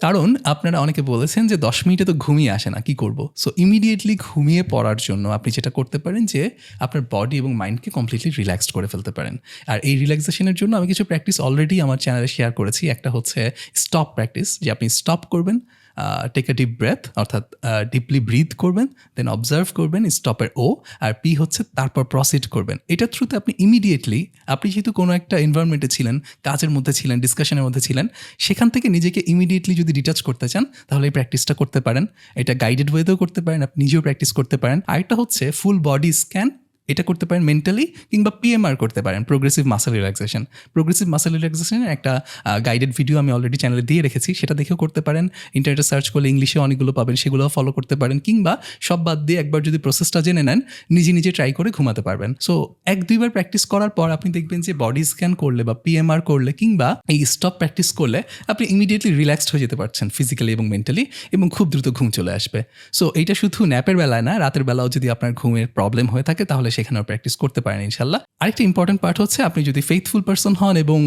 কারণ আপনারা অনেকে বলেছেন যে দশ মিনিটে তো ঘুমিয়ে আসে না, কি করব? সো ইমিডিয়েটলি ঘুমিয়ে পড়ার জন্য আপনি যেটা করতে পারেন যে আপনার বডি এবং মাইন্ডকে কমপ্লিটলি রিল্যাক্সড করে ফেলতে পারেন। আর এই রিল্যাক্সেশনের জন্য আমি কিছু প্র্যাকটিস অলরেডি আমার চ্যানেলে শেয়ার করেছি। একটা হচ্ছে স্টপ প্র্যাকটিস যে আপনি স্টপ করবেন টেক আ ডিপ ব্রেথ অর্থাৎ ডিপলি ব্রিথ করবেন দেন অবজার্ভ করবেন স্টপের ও আর পি হচ্ছে তারপর প্রসিড করবেন। এটার থ্রুতে আপনি ইমিডিয়েটলি আপনি যেহেতু কোনো একটা এনভায়রনমেন্টে ছিলেন, কাজের মধ্যে ছিলেন ডিসকাশনের মধ্যে ছিলেন, সেখান থেকে নিজেকে ইমিডিয়েটলি যদি ডিটাচ করতে চান, তাহলে এই প্র্যাকটিসটা করতে পারেন। এটা গাইডেড ওয়েতেও করতে পারেন, আপনি নিজেও প্র্যাকটিস করতে পারেন। আরেকটা হচ্ছে ফুল বডি স্ক্যান এটা করতে পারেন মেন্টালি কিংবা পিএমআর করতে পারেন progressive muscle relaxation progressive muscle রিল্যাক্সেশনের একটা গাইডেড ভিডিও আমি অলরেডি চ্যানেলে দিয়ে রেখেছি, সেটা দেখেও করতে পারেন। ইন্টারনেটে সার্চ করলে ইংলিশে অনেকগুলো পাবেন, সেগুলোও ফলো করতে পারেন কিংবা সব বাদ দিয়ে একবার যদি প্রসেসটা জেনে নেন, নিজে নিজে ট্রাই করে ঘুমাতে পারবেন। সো এক দুইবার প্র্যাকটিস করার পর আপনি দেখবেন যে বডি স্ক্যান করলে বা পিএমআর করলে কিংবা এই স্টপ প্র্যাকটিস করলে আপনি ইমিডিয়েটলি রিল্যাক্সড হয়ে যেতে পারছেন ফিজিক্যালি এবং মেন্টালি এবং খুব দ্রুত ঘুম চলে আসবে। সো এইটা শুধু ন্যাপের বেলায় না, রাতের বেলাও যদি আপনার ঘুমের প্রবলেম হয়ে থাকে তাহলে সেখানেও প্র্যাকটিস করতে পারেন ইনশাল্লাহ আরেকটা ইম্পর্টেন্ট পার্ট হচ্ছে, আপনি যদি ফেথফুল পার্সন হন এবং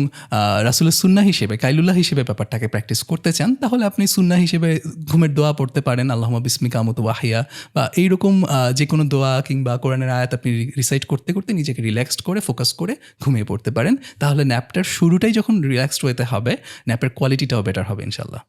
রাসুলের সুন্না হিসেবে, কাইলুল্লাহ হিসেবে ব্যাপারটাকে প্র্যাকটিস করতে চান, তাহলে আপনি সুন্না হিসেবে ঘুমের দোয়া পড়তে পারেন আল্লাহ বিসমিকা আমত ওয়াহিয়া, বা এইরকম যে কোনো দোয়া কিংবা কোরআনের আয়াত আপনি রিসাইট করতে করতে নিজেকে রিল্যাক্সড করে ফোকাস করে ঘুমিয়ে পড়তে পারেন। তাহলে ন্যাপটার শুরুটাই যখন রিল্যাক্সড ওয়েতে হবে ন্যাপের কোয়ালিটিটাও বেটার হবে ইনশাল্লাহ